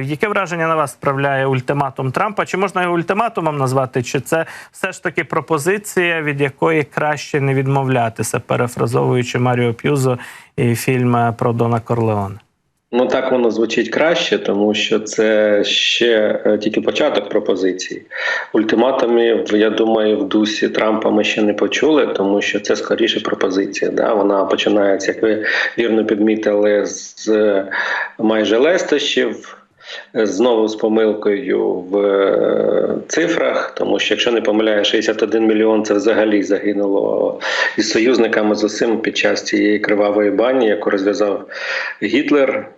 Яке враження на вас справляє ультиматум Трампа? Чи можна його ультиматумом назвати? Чи це все ж таки пропозиція, від якої краще не відмовлятися, перефразовуючи Маріо П'юзо і фільм про Дона Корлеона? Ну так воно звучить краще, тому що це ще е, тільки початок пропозиції. Ультиматумів, я думаю, в дусі Трампа ми ще не почули, тому що це скоріше пропозиція. Да? Вона починається, як ви вірно підмітили, з е, майже лестощів. Знову з помилкою в е, цифрах, тому що якщо не помиляю, 61 мільйон це взагалі загинуло із союзниками з усім під час цієї кривавої бані, яку розв'язав Гітлер.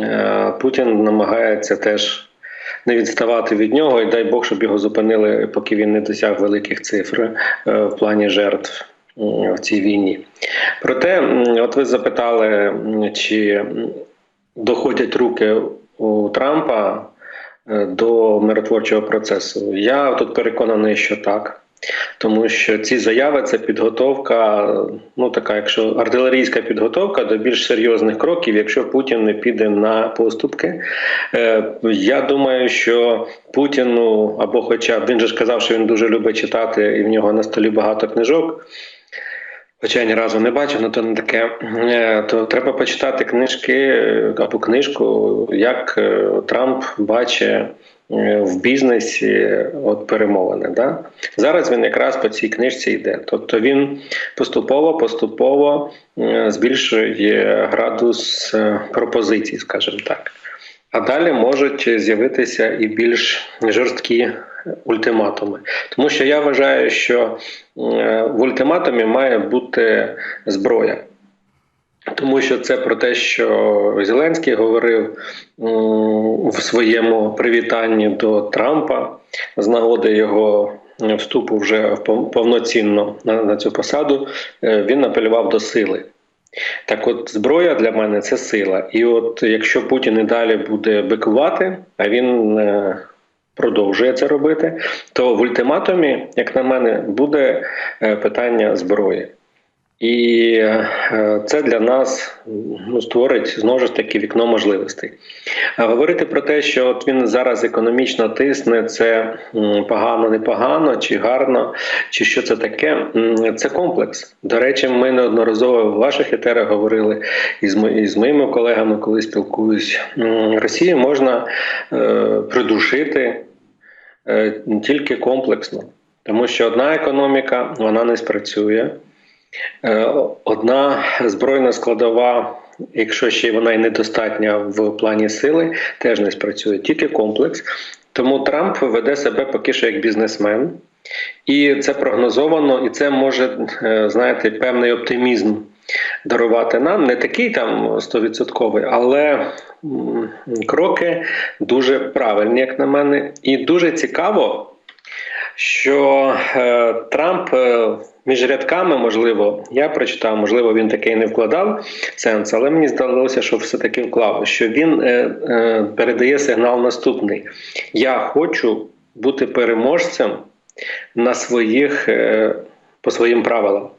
Е, Путін намагається теж не відставати від нього, і дай Бог, щоб його зупинили, поки він не досяг великих цифр е, в плані жертв в цій війні. Проте, от ви запитали, чи доходять руки у Трампа е, до миротворчого процесу. Я тут переконаний, що так. Тому що ці заяви це підготовка, ну така, якщо артилерійська підготовка до більш серйозних кроків, якщо Путін не піде на поступки. Е, я думаю, що Путіну, або хоча б він же ж казав, що він дуже любить читати, і в нього на столі багато книжок. Хоча ні разу не бачив, але то не таке. Е, То треба почитати книжки е, або книжку, як е, Трамп бачить в бізнесі от перемовини. Да? Зараз він якраз по цій книжці йде. Тобто він поступово, поступово е, збільшує градус пропозицій, скажімо так. А далі можуть з'явитися і більш жорсткі ультиматуми. Тому що я вважаю, що е, в ультиматумі має бути зброя. Тому що це про те, що Зеленський говорив в своєму привітанні до Трампа з нагоди його вступу вже повноцінно на, на цю посаду. е, Він апелював до сили. Так, от зброя для мене це сила. І от якщо Путін і далі буде бикувати, а він е, продовжує це робити, то в ультиматумі, як на мене, буде е, питання зброї. І е, це для нас ну, створить знову ж таки вікно можливостей. Говорити про те, що от він зараз економічно тисне, це погано, непогано, чи гарно, чи що це таке, це комплекс. До речі, ми неодноразово в ваших етерах говорили і з, моїми колегами, коли спілкуюсь. Росію можна е, придушити е, тільки комплексно, тому що одна економіка вона не спрацює. Е, Одна збройна складова, якщо ще вона й недостатня в плані сили, теж не спрацює, тільки комплекс. Тому Трамп веде себе поки що як бізнесмен, і це прогнозовано, і це може, е, знаєте, певний оптимізм дарувати нам. Не такий там стовідсотковий, але кроки дуже правильні, як на мене, і дуже цікаво що е, Трамп між рядками, можливо, я прочитав, можливо, він такий не вкладав сенс, але мені здалося, що все-таки вклав, що він е, е, передає сигнал наступний: Я хочу бути переможцем на своїх е, по своїм правилам.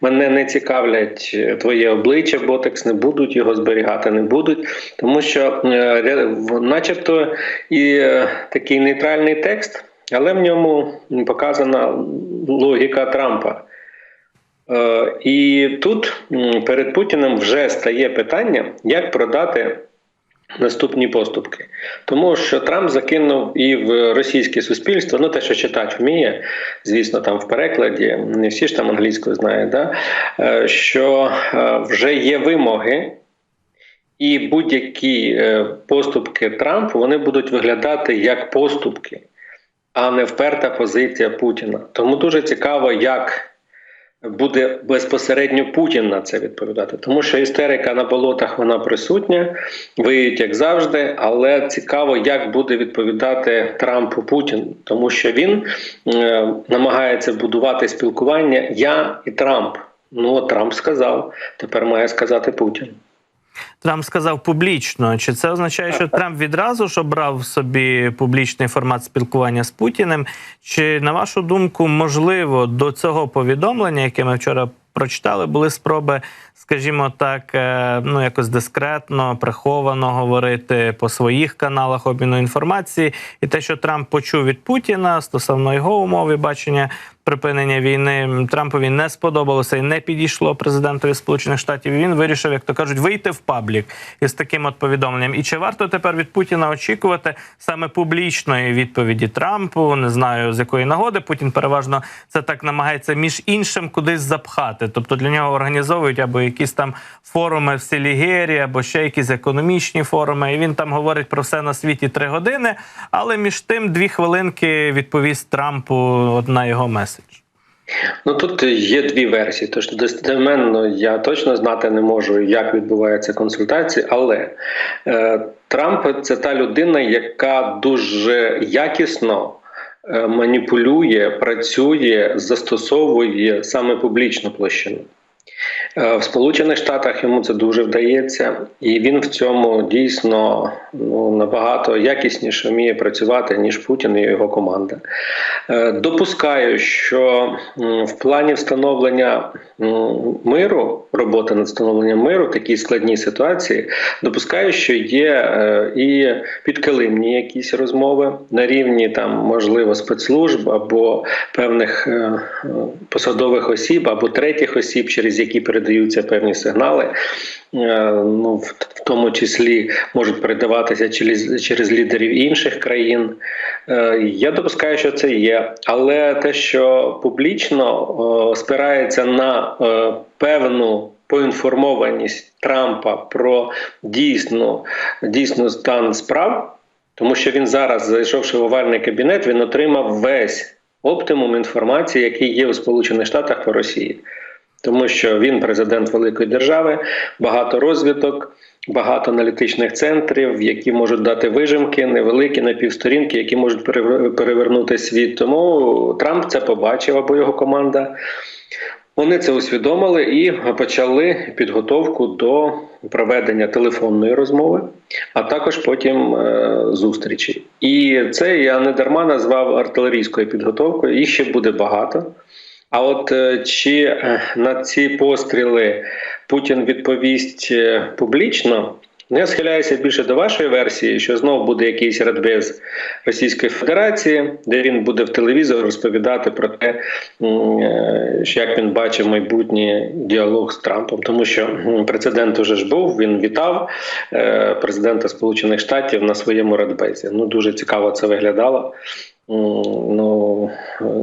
Мене не цікавлять е, твоє обличчя, ботекс не будуть його зберігати, не будуть, тому що, е, начебто, і е, такий нейтральний текст, але в ньому показана логіка Трампа. Е, І тут перед Путіним вже стає питання, як продати наступні поступки. Тому що Трамп закинув і в російське суспільство, ну те, що читати вміє, звісно, там в перекладі, не всі ж там англійською знають, да? е, що е, вже є вимоги. І будь-які поступки Трампу вони будуть виглядати як поступки, а не вперта позиція Путіна. Тому дуже цікаво, як буде безпосередньо Путін на це відповідати. Тому що істерика на болотах вона присутня, виють як завжди, але цікаво, як буде відповідати Трампу Путін, тому що він е, намагається будувати спілкування Я і Трамп. Ну, Трамп сказав, тепер має сказати Путін. Трамп сказав публічно. Чи це означає, що Трамп відразу ж обрав собі публічний формат спілкування з Путіним? Чи на вашу думку можливо до цього повідомлення, яке ми вчора прочитали, були спроби, скажімо так, е, ну якось дискретно, приховано говорити по своїх каналах обміну інформації, і те, що Трамп почув від Путіна стосовно його умов і бачення припинення війни, Трампові не сподобалося і не підійшло президентові Сполучених Штатів. Він вирішив, як то кажуть, вийти в паблік із таким от повідомленням. І чи варто тепер від Путіна очікувати саме публічної відповіді Трампу? Не знаю з якої нагоди Путін переважно це так намагається між іншим кудись запхати. Тобто для нього організовують або якісь там форуми в Селігері, або ще якісь економічні форуми. І він там говорить про все на світі три години. Але між тим дві хвилинки відповість Трампу на його меседж. Ну тут є дві версії. Тож достеменно я точно знати не можу, як відбуваються консультації, але е, Трамп це та людина, яка дуже якісно е, маніпулює, працює, застосовує саме публічну площину. Е, В Сполучених Штатах йому це дуже вдається, і він в цьому дійсно ну, набагато якісніше вміє працювати, ніж Путін і його команда. Е, Допускаю, що в плані встановлення миру, роботи над встановленням миру в такій складній ситуації, допускаю, що є е, і підкилимні якісь розмови на рівні там, можливо, спецслужб або певних посадових осіб, або третіх осіб, через які передаються певні сигнали. Е, Ну, в тому числі можуть передаватися через, через лідерів інших країн. Е, Я допускаю, що це є, але те, що публічно е, спирається на певну поінформованість Трампа про дійсну, дійсну стан справ, тому що він зараз, зайшовши в овальний кабінет, він отримав весь оптимум інформації, який є у Сполучених Штатах по Росії. Тому що він президент великої держави, багато розвиток, багато аналітичних центрів, які можуть дати вижимки, невеликі на півсторінки, які можуть перевернути світ. Тому Трамп це побачив або його команда. Вони це усвідомили і почали підготовку до проведення телефонної розмови, а також потім е, зустрічі. І це я не дарма назвав артилерійською підготовкою. Їх ще буде багато. А от е, чи е, на ці постріли Путін відповість е, публічно? Ну, я схиляюся більше до вашої версії, що знову буде якийсь радбез Російської Федерації, де він буде в телевізорі розповідати про те, як він бачив майбутній діалог з Трампом, тому що прецедент уже ж був. Він вітав президента Сполучених Штатів на своєму радбезі. Ну дуже цікаво це виглядало. Ну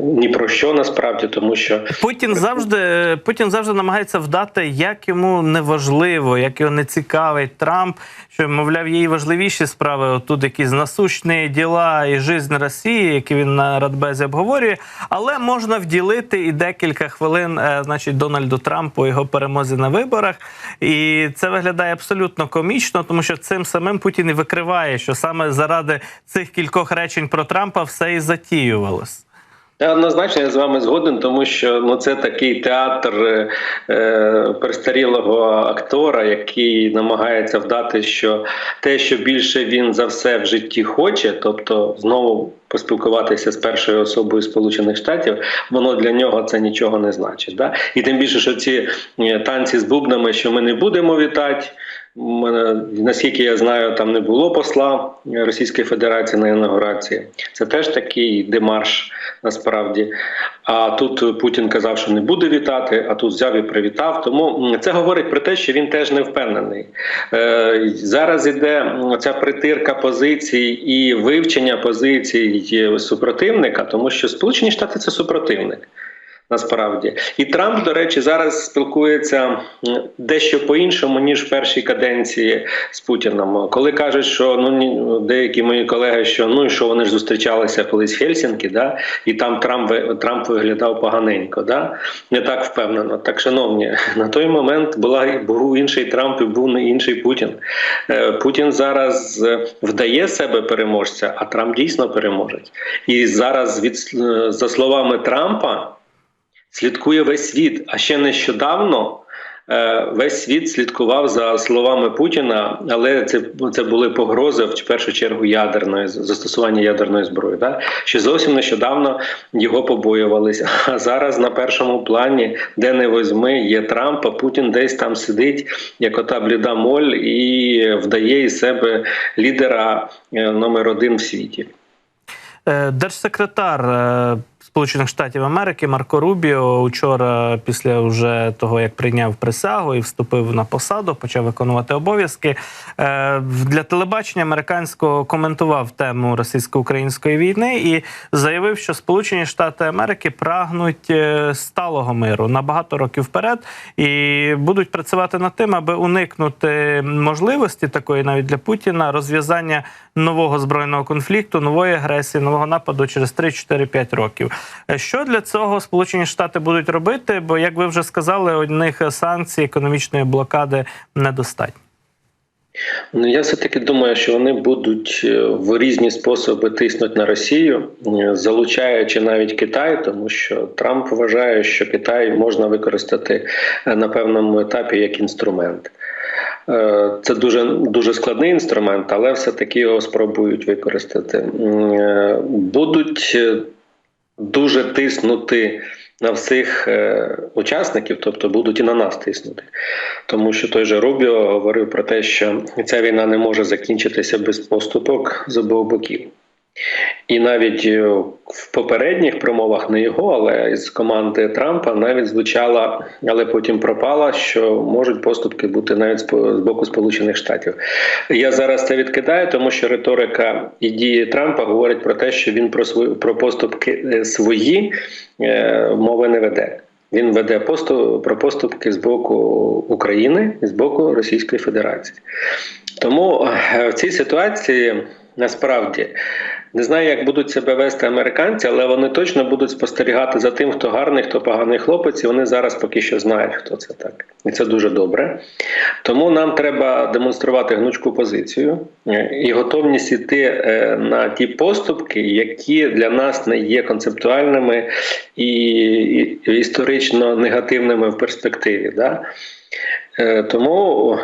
ні про що насправді, тому що Путін завжди Путін завжди намагається вдати, як йому не важливо, як його не цікавить Трамп. Що мовляв, її важливіші справи. Отут якісь насущні діла і жизнь Росії, які він на Радбезі обговорює. Але можна вділити і декілька хвилин, е, значить, Дональду Трампу його перемозі на виборах. І це виглядає абсолютно комічно, тому що цим самим Путін і викриває, що саме заради цих кількох речень про Трампа все і затіювалось. Однозначно я з вами згоден, тому що ну це такий театр е, е, перестарілого актора, який намагається вдати, що те, що більше він за все в житті хоче, тобто знову поспілкуватися з першою особою Сполучених Штатів, воно для нього це нічого не значить. Да? І тим більше, що ці е, танці з бубнами, що ми не будемо вітати. Мене, наскільки я знаю, там не було посла Російської Федерації на інаугурації. Це теж такий демарш насправді. А тут Путін казав, що не буде вітати, а тут взяв і привітав. Тому це говорить про те, що він теж не впевнений. Е, зараз іде ця притирка позицій і вивчення позицій супротивника, тому що Сполучені Штати це супротивник. Насправді і Трамп, до речі, зараз спілкується дещо по-іншому ніж в першій каденції з Путіном. Коли кажуть, що ну деякі мої колеги, що ну і що вони ж зустрічалися колись в Хельсінкі, да, і там Трамп Трамп виглядав поганенько, да не так впевнено. Так, шановні, на той момент була був інший Трамп і був не інший Путін. Е, Путін зараз е, вдає себе переможця, а Трамп дійсно переможець. І зараз від е, за словами Трампа слідкує весь світ. А ще нещодавно е, весь світ слідкував за словами Путіна, але це, це були погрози в першу чергу ядерної застосування ядерної зброї. Да? Ще зовсім нещодавно його побоювалися. А зараз на першому плані, де не возьми, є Трамп, а Путін десь там сидить, як ота бліда моль, і вдає із себе лідера е, номер один в світі. Е, Держсекретар Сполучених Штатів Америки Марко Рубіо учора, після вже того як прийняв присягу і вступив на посаду, почав виконувати обов'язки е, для телебачення американського коментував тему російсько-української війни і заявив, що Сполучені Штати Америки прагнуть е, сталого миру на багато років вперед і будуть працювати над тим, аби уникнути можливості такої навіть для Путіна розв'язання нового збройного конфлікту, нової агресії, нового нападу через 3-4-5 років. Що для цього Сполучені Штати будуть робити? Бо, як ви вже сказали, одних санкцій економічної блокади недостатньо. Ну я все таки думаю, що вони будуть е, в різні способи тиснути на Росію, е, залучаючи навіть Китай, тому що Трамп вважає, що Китай можна використати е, на певному етапі як інструмент. Це дуже дуже складний інструмент, але все таки його спробують використати. Будуть дуже тиснути на всіх е, учасників, тобто будуть і на нас тиснути. Тому що той же Рубіо говорив про те, що ця війна не може закінчитися без поступок з обох боків. І навіть е, в попередніх промовах не його, але з команди Трампа навіть звучала, але потім пропала, що можуть поступки бути навіть з боку Сполучених Штатів. Я зараз це відкидаю, тому що риторика і дії Трампа говорять про те, що він про свої про поступки е, свої е, мови не веде. Він веде поступ, про поступки з боку України і з боку Російської Федерації. Тому в цій ситуації насправді не знаю, як будуть себе вести американці, але вони точно будуть спостерігати за тим, хто гарний, хто поганий хлопець, і вони зараз поки що знають, хто це так. І це дуже добре. Тому нам треба демонструвати гнучку позицію е, і готовність іти е, на ті поступки, які для нас не є концептуальними і історично негативними в перспективі. Да? Е, Тому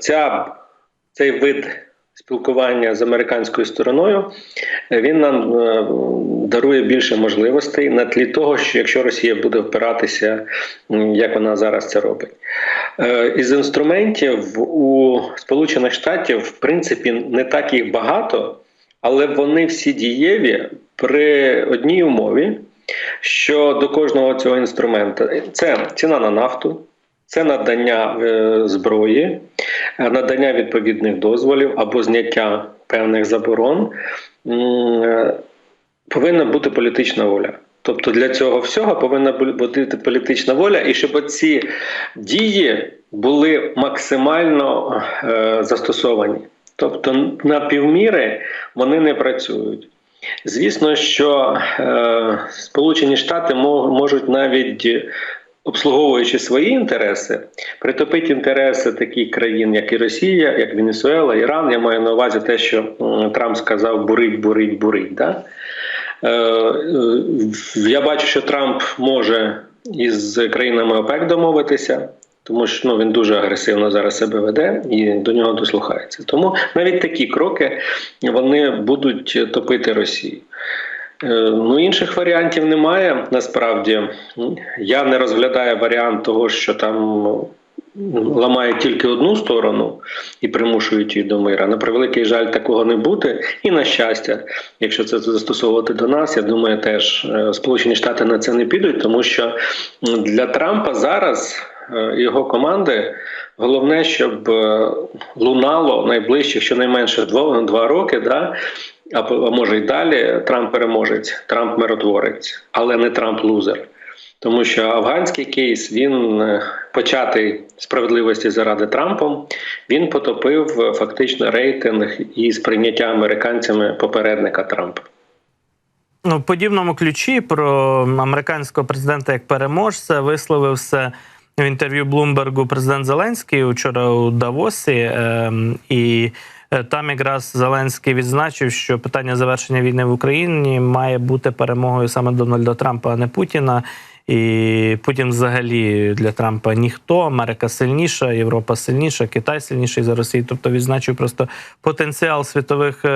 ця, цей вид спілкування з американською стороною він нам е, дарує більше можливостей на тлі того, що якщо Росія буде впиратися, як вона зараз це робить. Е, Із інструментів у Сполучених Штатів в принципі не так їх багато, але вони всі дієві при одній умові, що до кожного цього інструмента це ціна на нафту. Це надання е, зброї, е, надання відповідних дозволів або зняття певних заборон. Е, Повинна бути політична воля. Тобто для цього всього повинна бути політична воля, і щоб ці дії були максимально застосовані. Тобто на півміри вони не працюють. Звісно, що е, Сполучені Штати можуть навіть обслуговуючи свої інтереси, притопити інтереси таких країн, як і Росія, як Венесуела, Іран. Я маю на увазі те, що Трамп сказав бурить, бурить, бурить. Да? Е, я бачу, що Трамп може із країнами ОПЕК домовитися. Тому що ну, він дуже агресивно зараз себе веде і до нього дослухається. Тому навіть такі кроки вони будуть топити Росію. Е, Ну, інших варіантів немає. Насправді я не розглядаю варіант того, що там ну, ламають тільки одну сторону і примушують її до мира. На превеликий жаль, такого не буде. І на щастя, якщо це застосовувати до нас, я думаю, теж е, Сполучені Штати на це не підуть, тому що для Трампа зараз е, його команди. Головне, щоб лунало найближчих щонайменше два, два роки, да, а може й далі Трамп переможець, Трамп миротворець, але не Трамп лузер. Тому що афганський кейс він е, початий справедливості заради Трампом. Він потопив е, фактично рейтинг і сприйняття американцями попередника Трампа. Ну, в подібному ключі про американського президента як переможця висловився в інтерв'ю Блумбергу президент Зеленський вчора у Давосі. ем, і е, там якраз Зеленський відзначив, що питання завершення війни в Україні має бути перемогою саме Дональда Трампа, а не Путіна. І Путін взагалі для Трампа ніхто, Америка сильніша, Європа сильніша, Китай сильніший за Росію. Тобто відзначив просто потенціал світових е,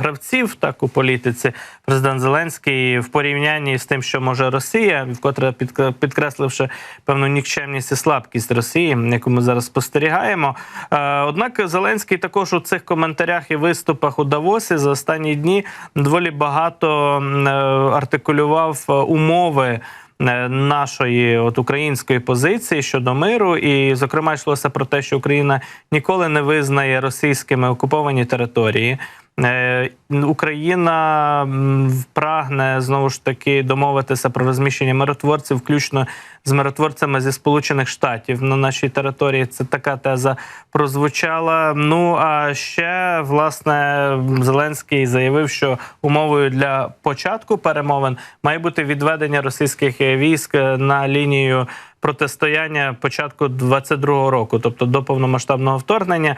гравців так у політиці. Президент Зеленський в порівнянні з тим, що може Росія, вкотре підк- підкресливши певну нікчемність і слабкість Росії, яку ми зараз спостерігаємо. Е, Однак Зеленський також у цих коментарях і виступах у Давосі за останні дні доволі багато е, артикулював умови. Е, Нашої от української позиції щодо миру, і зокрема йшлося про те, що Україна ніколи не визнає російськими окуповані території. Е, Україна прагне знову ж таки домовитися про розміщення миротворців, включно з миротворцями зі Сполучених Штатів на нашій території. Це така теза прозвучала. Ну а ще власне Зеленський заявив, що умовою для початку перемовин має бути відведення російських військ на лінію протистояння початку 22-го року, тобто до повномасштабного вторгнення.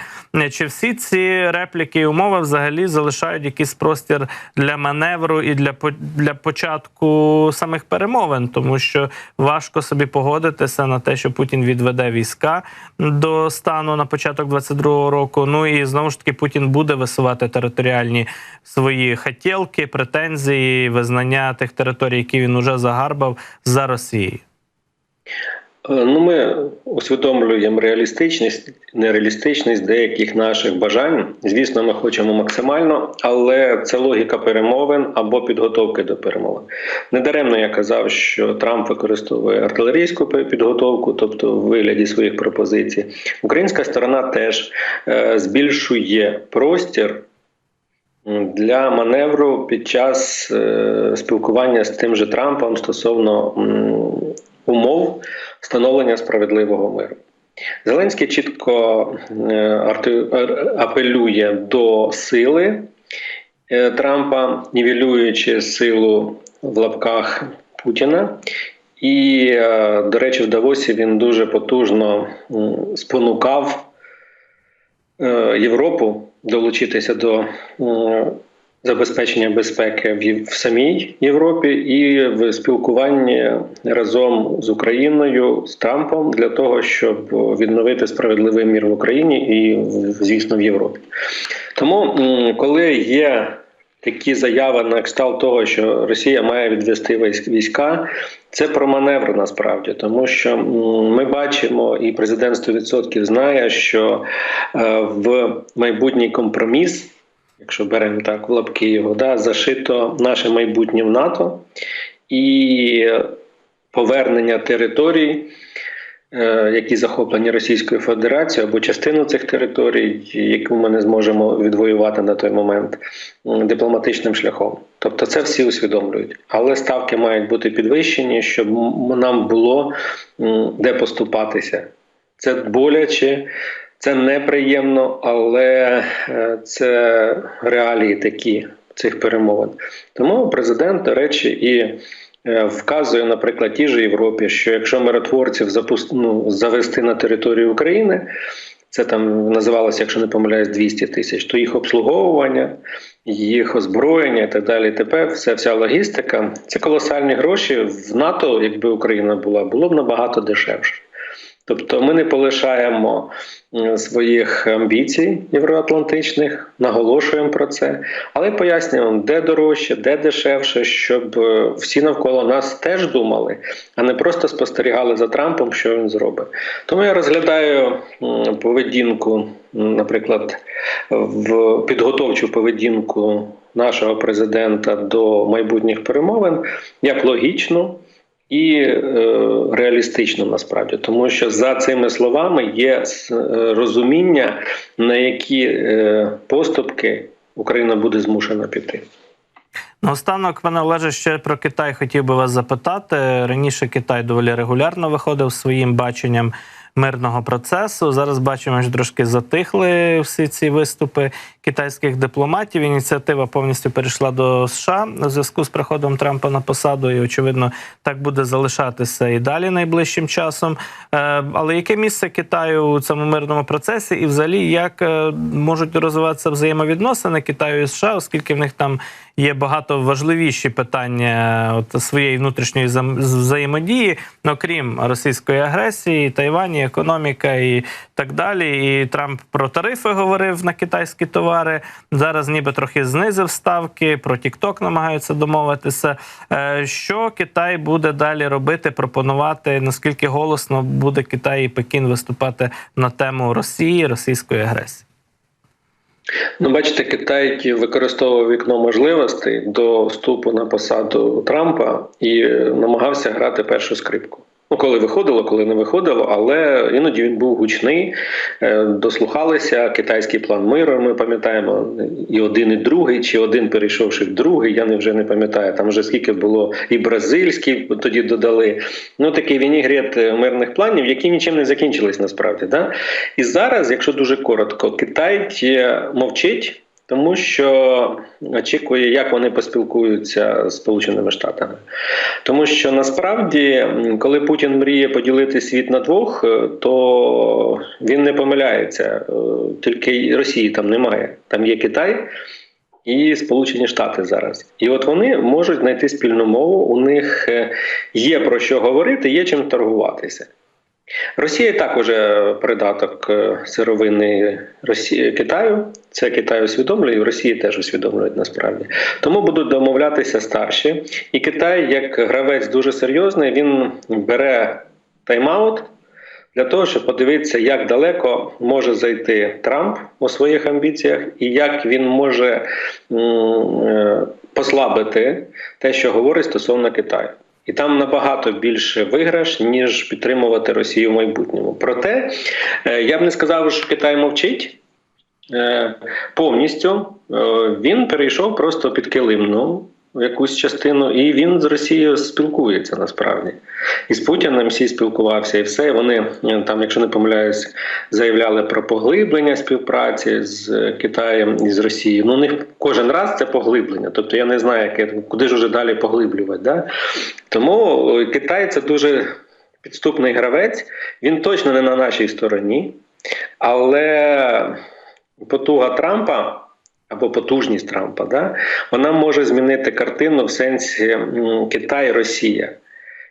Чи всі ці репліки і умови взагалі залишають якийсь простір для маневру і для для початку самих перемовин, тому що важко собі погодитися на те, що Путін відведе війська до стану на початок 22-го року. Ну і знову ж таки Путін буде висувати територіальні свої хотілки, претензії, визнання тих територій, які він уже загарбав за Росією. Е, Ну, ми усвідомлюємо реалістичність, нереалістичність деяких наших бажань. Звісно, ми хочемо максимально, але це логіка перемовин або підготовки до перемовин. Недаремно я казав, що Трамп використовує артилерійську підготовку, тобто в вигляді своїх пропозицій. Українська сторона теж е, збільшує простір. Для маневру під час е, спілкування з тим же Трампом стосовно умов встановлення справедливого миру. Зеленський чітко е, ар- апелює до сили е, Трампа, нівелюючи силу в лапках Путіна. І, е, до речі, в Давосі він дуже потужно спонукав е, Європу долучитися до забезпечення безпеки в, самій Європі і в спілкуванні разом з Україною з Трампом для того, щоб відновити справедливий мір в Україні і, звісно, в Європі. Тому, коли є такі заяви на кшталт того, що Росія має відвести військ- війська, це про маневр насправді, тому що ми бачимо, і президент 100% знає, що е, в майбутній компроміс, якщо беремо так в лапки його, да, зашито наше майбутнє в НАТО і повернення територій. е, Які захоплені Російською Федерацією або частину цих територій, яку ми не зможемо відвоювати на той момент дипломатичним шляхом. Тобто це всі усвідомлюють, але ставки мають бути підвищені, щоб нам було де поступатися. Це боляче, це неприємно, але е, це реалії такі цих перемовин. Тому президент, до речі, і е, вказує, наприклад, тій же Європі, що якщо миротворців запуст... ну, завести на територію України, це там називалося, якщо не помиляюсь, 200 тисяч, то їх обслуговування, їх озброєння і так далі. Тепер вся вся логістика це колосальні гроші. В НАТО, якби Україна була, було б набагато дешевше. Тобто ми не полишаємо своїх амбіцій євроатлантичних, наголошуємо про це, але пояснюємо, де дорожче, де дешевше, щоб е, всі навколо нас теж думали, а не просто спостерігали за Трампом, що він зробить. Тому я розглядаю поведінку, наприклад, в підготовчу поведінку нашого президента до майбутніх перемовин як логічну і е, реалістично насправді, тому що за цими словами є е, розуміння, на які е, поступки Україна буде змушена піти. Наостанок, пане Олеже, ще про Китай хотів би вас запитати. Раніше Китай доволі регулярно виходив своїм баченням мирного процесу. Зараз бачимо, що трошки затихли всі ці виступи китайських дипломатів. Ініціатива повністю перейшла до США у зв'язку з приходом Трампа на посаду, і очевидно, так буде залишатися і далі найближчим часом. Е, Але яке місце Китаю у цьому мирному процесі, і взагалі як е, можуть розвиватися взаємовідносини Китаю і США, оскільки в них там є багато важливіші питання от своєї внутрішньої взаємодії, ну, окрім російської агресії, Тайвані, економіка і так далі. І Трамп про тарифи говорив на китайські товари. Зараз ніби трохи знизив ставки. Про TikTok намагаються домовитися. Е, Що Китай буде далі робити, пропонувати? Наскільки голосно буде Китай і Пекін виступати на тему Росії, російської агресії? Ну, бачите, Китай використовував вікно можливостей до вступу на посаду Трампа і намагався грати першу скрипку. Ну, коли виходило, коли не виходило, але іноді він був гучний, е, дослухалися китайський план миру. Ми пам'ятаємо і один, і другий, чи один перейшовши в другий. Я не вже не пам'ятаю. Там вже скільки було і бразильський тоді додали. Ну такий вінігрет мирних планів, які нічим не закінчились насправді. Да? І зараз, якщо дуже коротко, Китай е, мовчить. Тому що очікує, як вони поспілкуються з Сполученими Штатами. Тому що насправді, коли Путін мріє поділити світ на двох, е, то він не помиляється. Е, Тільки Росії там немає. Там є Китай і Сполучені Штати зараз. І от вони можуть знайти спільну мову. У них е, є про що говорити, є чим торгуватися. Росія так уже придаток е, сировини Росії Китаю. Це Китай усвідомлює, і в Росії теж усвідомлюють насправді. Тому будуть домовлятися старші. І Китай, як гравець дуже серйозний, він бере тайм-аут для того, щоб подивитися, як далеко може зайти Трамп у своїх амбіціях, і як він може е, послабити те, що говорить стосовно Китаю. І там набагато більше виграш, ніж підтримувати Росію в майбутньому. Проте е, я б не сказав, що Китай мовчить е, повністю. Е, Він перейшов просто під килимну якусь частину, і він з Росією спілкується насправді. І з Путіним всі спілкувався, і все. Вони е, там, якщо не помиляюсь, заявляли про поглиблення співпраці з Китаєм і з Росією. Ну, у них кожен раз це поглиблення. Тобто я не знаю, яке куди ж уже далі поглиблювати. Да? Тому е, Китай це дуже підступний гравець. Він точно не на нашій стороні, але потуга Трампа. Або потужність Трампа, да, вона може змінити картину в сенсі Китай, Росія.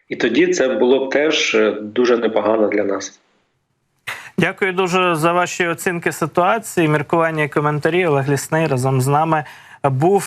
І тоді це було б теж е, дуже непогано для нас. Дякую дуже за ваші оцінки ситуації, міркування і коментарі. Олег Лісний разом з нами був.